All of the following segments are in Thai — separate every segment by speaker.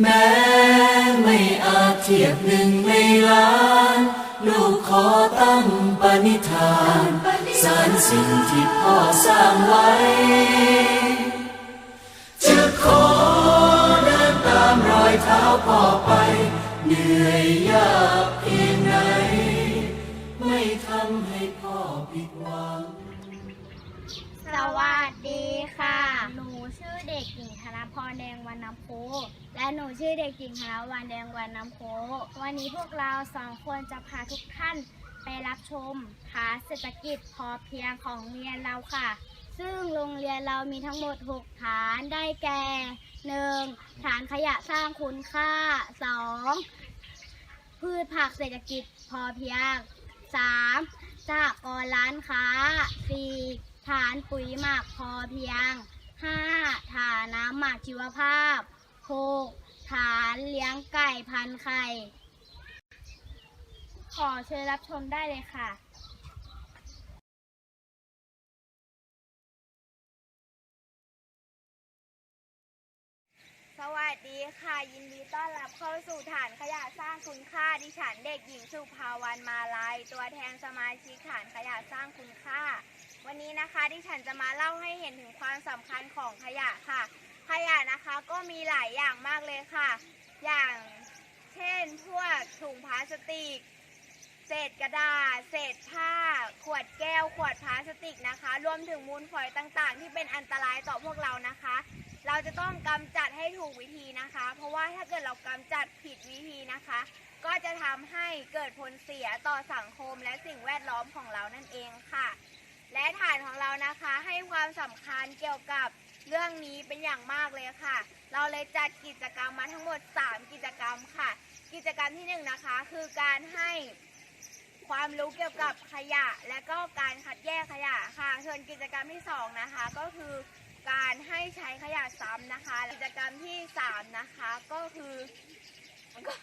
Speaker 1: แม้ไม่อาจเทียบหนึ่งในล้าน ลูกขอตั้งปณิธานสารสิ่งที่พ่อสร้างไว้ จะขอเดินตามรอยเท้าพ่อไป เหนื่อยยากเพียงไหน ไม่ทำให้พ่อผิดหวัง
Speaker 2: สวัสดีค่ะ หนูชื่อเด็กหญิงธนพรแดงวันน้ำโพ และหนูชื่อเด็กหญิงธนวันแดงวันน้ำโพวันนี้พวกเราสองคนจะพาทุกท่านไปรับชมฐานเศรษฐกิจพอเพียงของโรงเรียนเราค่ะ ซึ่งโรงเรียนเรามีทั้งหมด 6 ฐานได้แก่ 1. ฐานขยะสร้างคุณค่า 2. พืชผักเศรษฐกิจพอเพียง 3. สหกรณ์ร้านค้า 4. ฐานปุ๋ยหมักพอเพียง 5. ฐานน้ำหมักชีวภาพ 6. ฐานเลี้ยงไก่พันไข่ ขอเชิญรับชมได้เลยค่ะสวัสดีค่ะ ยินดีต้อนรับเข้าสู่ฐานขยะสร้างคุณค่าดิฉันเด็กหญิงสุภาวันมาลัยตัวแทนสมาชิกฐานขยะสร้างคุณค่า วันนี้นะคะดิฉันจะมาเล่าให้เห็นถึงความสำคัญของขยะค่ะ ขยะนะคะก็มีหลายอย่างมากเลยค่ะ อย่างเช่นพวกถุงพลาสติก เศษกระดาษ เศษผ้า ขวดแก้ว ขวดพลาสติกนะคะ รวมถึงมูลฝอยต่างๆ ที่เป็นอันตรายต่อพวกเรานะคะ เราจะต้องกำจัดให้ถูกวิธีนะคะ เพราะว่าถ้าเกิดเรากำจัดผิดวิธีนะคะ ก็จะทำให้เกิดผลเสียต่อสังคมและสิ่งแวดล้อมของเรานั่นเองค่ะ และฐานของเรานะคะให้ความสำคัญเกี่ยวกับ เรื่องนี้เป็นอย่างมากเลยค่ะ เราเลยจัดกิจกรรมมาทั้งหมด 3 กิจกรรมค่ะ กิจกรรมที่1นงนะคะคือการให้ความรู้เกี่ยวกับขยะ และก็การคัดแยกขยะค่ะ ส่วนกิจกรรมที่สองนะคะ ก็คือการให้ใช้ขยะซ้ำนะคะ กิจกรรมที่สามนะคะก็คือก็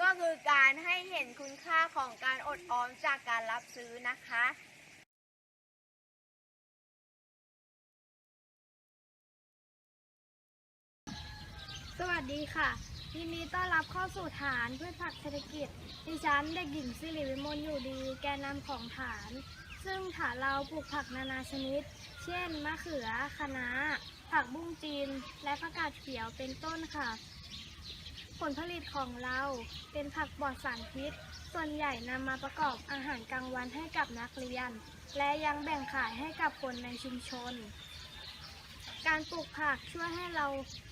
Speaker 2: ก็คือการให้เห็นคุณค่าของการอดออมจากการรับซื้อนะคะ สวัสดีค่ะยินดีต้อนรับเข้าสู่ฐานพืชผักเศรษฐกิจ ดิฉันเด็กหญิงสิริวิมลอยู่ดี แกนนำของฐาน ซึ่งฐานเราปลูกผักนานาชนิด เช่น มะเขือคะน้า ผักบุ้งจีน และผักกาดเขียวเป็นต้นค่ะ ผลผลิตของเราเป็นผักปลอดสารพิษ ส่วนใหญ่นำมาประกอบอาหารกลางวันให้กับนักเรียน และยังแบ่งขายให้กับคนในชุมชน การปลูกผักช่วยให้เรา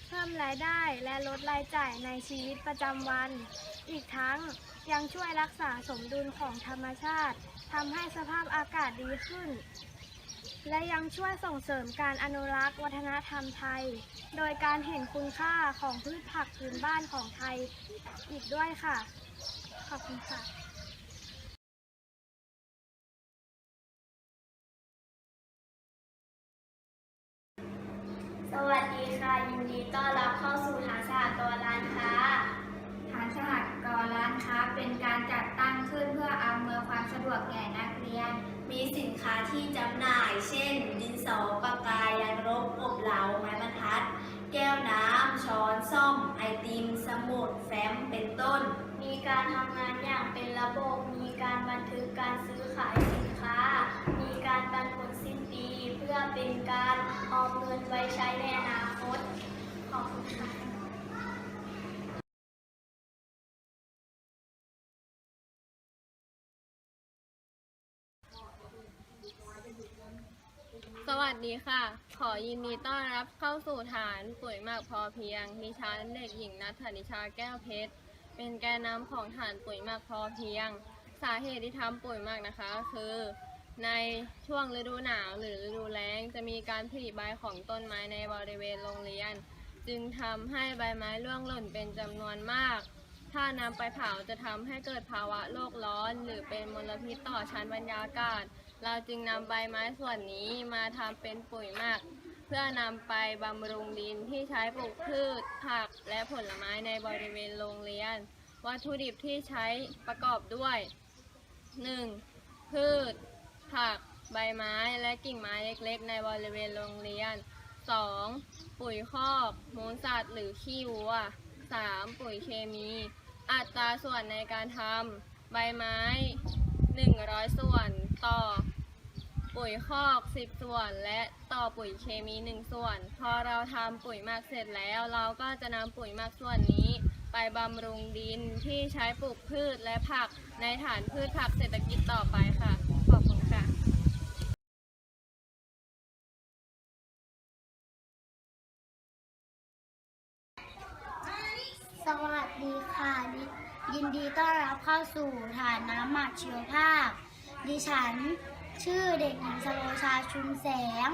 Speaker 2: เพิ่มรายได้และลดรายจ่ายในชีวิตประจำวัน อีกทั้งยังช่วยรักษาสมดุลของธรรมชาติทำให้สภาพอากาศดีขึ้น และยังช่วยส่งเสริมการอนุรักษ์วัฒนธรรมไทย โดยการเห็นคุณค่าของพืชผักพื้นบ้านของไทยอีกด้วยค่ะ ขอบคุณค่ะ วัสดีค่ะ ยินดีต้อนรับเข้าสู่ฐานสหกรณ์ร้านค้า
Speaker 3: ฐานสหกรณ์ร้านค้าเป็นการจัดตั้งขึ้นเพื่ออำนวยความสะดวกแก่นักเรียน
Speaker 4: มีสินค้าที่จำหน่าย เช่น ดินสอปากกายางลบอบเหลาไม้บรรทัด แก้วน้ำ ช้อนซ่อม ไอติม สมุด แฟ้ม เป็นต้น
Speaker 2: มีการทำงานอย่างเป็นระบบ มีการบันทึกการซื้อขายสินค้า มีการปันผลสิ้นปี เพื่อเป็นการออมเงินไว้ใช้ในอนาคต ขอบคุณค่ะ
Speaker 5: ดีค่ะ ขอยินดีต้อนรับเข้าสู่ฐานปุ๋ยหมักพอเพียงดิฉันเด็กหญิงนัทธนิชาแก้วเพชร เป็นแกนนำของฐานปุ๋ยหมักพอเพียง สาเหตุที่ทำปุ๋ยหมักนะคะ คือ ในช่วงฤดูหนาวหรือฤดูแล้ง จะมีการผลิใบของต้นไม้ในบริเวณโรงเรียน จึงทำให้ใบไม้ร่วงหล่นเป็นจำนวนมาก ถ้านำไปเผาจะทำให้เกิดภาวะโลกร้อน หรือเป็นมลพิษต่อชั้นบรรยากาศ เราจึงนำใบไม้ส่วนนี้มาทำเป็นปุ๋ยหมัก เพื่อนำไปบำรุงดินที่ใช้ปลูกพืช ผักและผลไม้ในบริเวณโรงเรียน วัตถุดิบที่ใช้ประกอบด้วย 1. พืช ผัก ใบไม้และกิ่งไม้เล็กๆ ในบริเวณโรงเรียน 2. ปุ๋ยคอกมูลสัตว์หรือขี้วัว 3. ปุ๋ยเคมี อัตราส่วนในการทำใบไม้ 100 ส่วน ปุ๋ยคอก10 ส่วน และต่อปุ๋ยเคมี 1 ส่วน พอเราทำปุ๋ยหมักเสร็จแล้ว เราก็จะนำปุ๋ยหมักส่วนนี้ ไปบำรุงดินที่ใช้ปลูกพืชและผักในฐานพืชผักเศรษฐกิจต่อไปค่ะ ขอบคุณค่ะ
Speaker 3: สวัสดีค่ะ ยิยินดีต้อนรับเข้าสู่ฐานน้ำหมักชีวภาพ ดิฉัน ชื่อเด็กหญิงสโลชาชุมแสง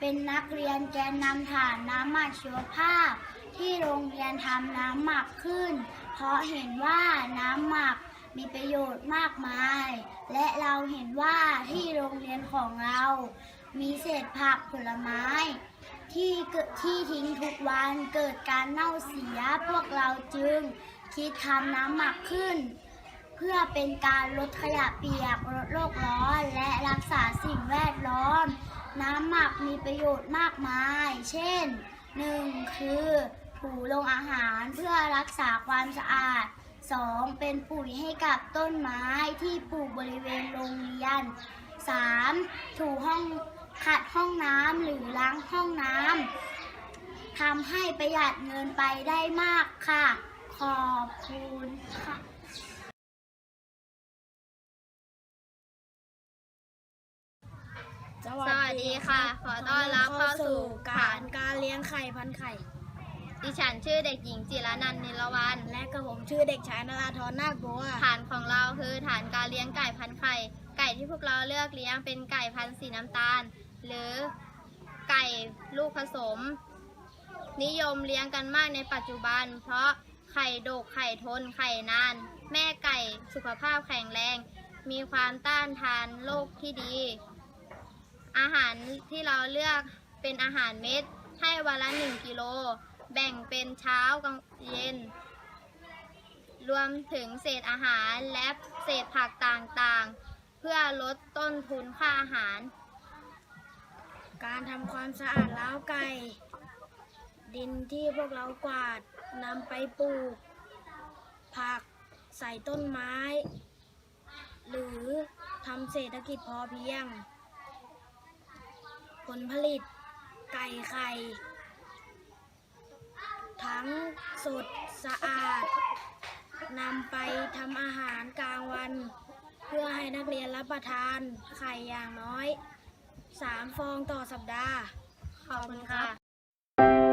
Speaker 3: เป็นนักเรียนแกนนำฐานน้ำหมักชีวภาพ ที่โรงเรียนทำน้ำหมักขึ้น เพราะเห็นว่าน้ำหมักมีประโยชน์มากมาย และเราเห็นว่าที่โรงเรียนของเรา มีเศษผักผลไม้ ที่เกิดที่ทิ้งทุกวันเกิดการเน่าเสียพวกเราจึงคิดทำน้ำหมักขึ้น เพื่อเป็นการลดขยะเปียกลดโลกร้อน และรักษาสิ่งแวดล้อม น้ำหมักมีประโยชน์มากมาย เช่น 1. คือถูลงอาหารเพื่อรักษาความสะอาด 2. เป็นปุ๋ยให้กับต้นไม้ที่ปลูกบริเวณโรงเรียน 3. ถูห้องขัดห้องน้ำหรือล้างห้องน้ำทำให้ประหยัดเงินไปได้มากค่ะ ขอบคุณค่ะ
Speaker 6: สวัสดีค่ะ ขอต้อนรับเข้าสู่ฐาน
Speaker 3: การเลี้ยงไข่พันไข่
Speaker 6: ดิฉันชื่อเด็กหญิงจิรนันท์นิรวัน
Speaker 3: และกับผมชื่อเด็กชายนราธรนาคบัว
Speaker 6: ฐานของเราคือฐานการเลี้ยงไก่พันไข่ ไก่ที่พวกเราเลือกเลี้ยงเป็นไก่พันธุ์สีน้ำตาล หรือไก่ลูกผสม นิยมเลี้ยงกันมากในปัจจุบัน เพราะไข่ดกไข่ทนไข่นาน แม่ไก่สุขภาพแข็งแรง มีความต้านทานโรคที่ดี อาหารที่เราเลือกเป็นอาหารเม็ด ให้วันละ1กิโล แบ่งเป็นเช้ากลางเย็น รวมถึงเศษอาหารและเศษผักต่างๆ เพื่อลดต้นทุนค่าอาหาร
Speaker 3: การทำความสะอาดล้าวไก่ ดินที่พวกเรากวาดนำไปปลูก ผักใส่ต้นไม้ หรือทำเศรษฐกิจพอเพียง ผลผลิต ไก่ไข่ ทั้งสดสะอาดนำไปทำอาหารกลางวัน เพื่อให้นักเรียนรับประทานไข่อย่างน้อยสามฟองต่อสัปดาห์
Speaker 6: ขอบคุณค่ะ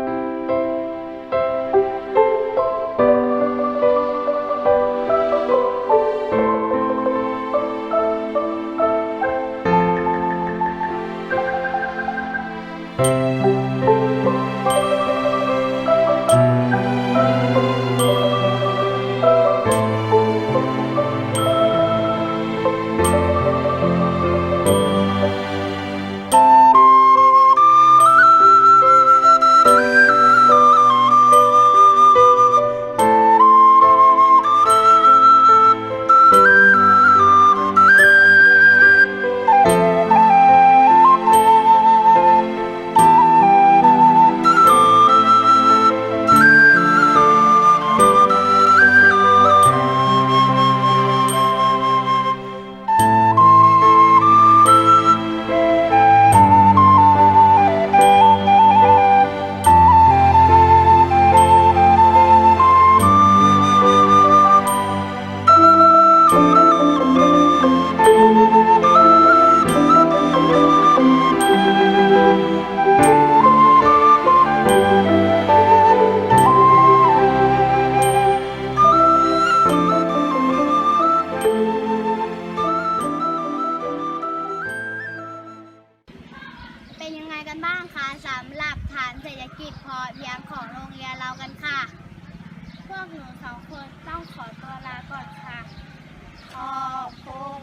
Speaker 6: ศรษฐกิจพอเพียงของโรงเรียนเรากันค่ะ พวกหนูสองคนต้องขอตัวลาก่อนค่ะขอบคุณ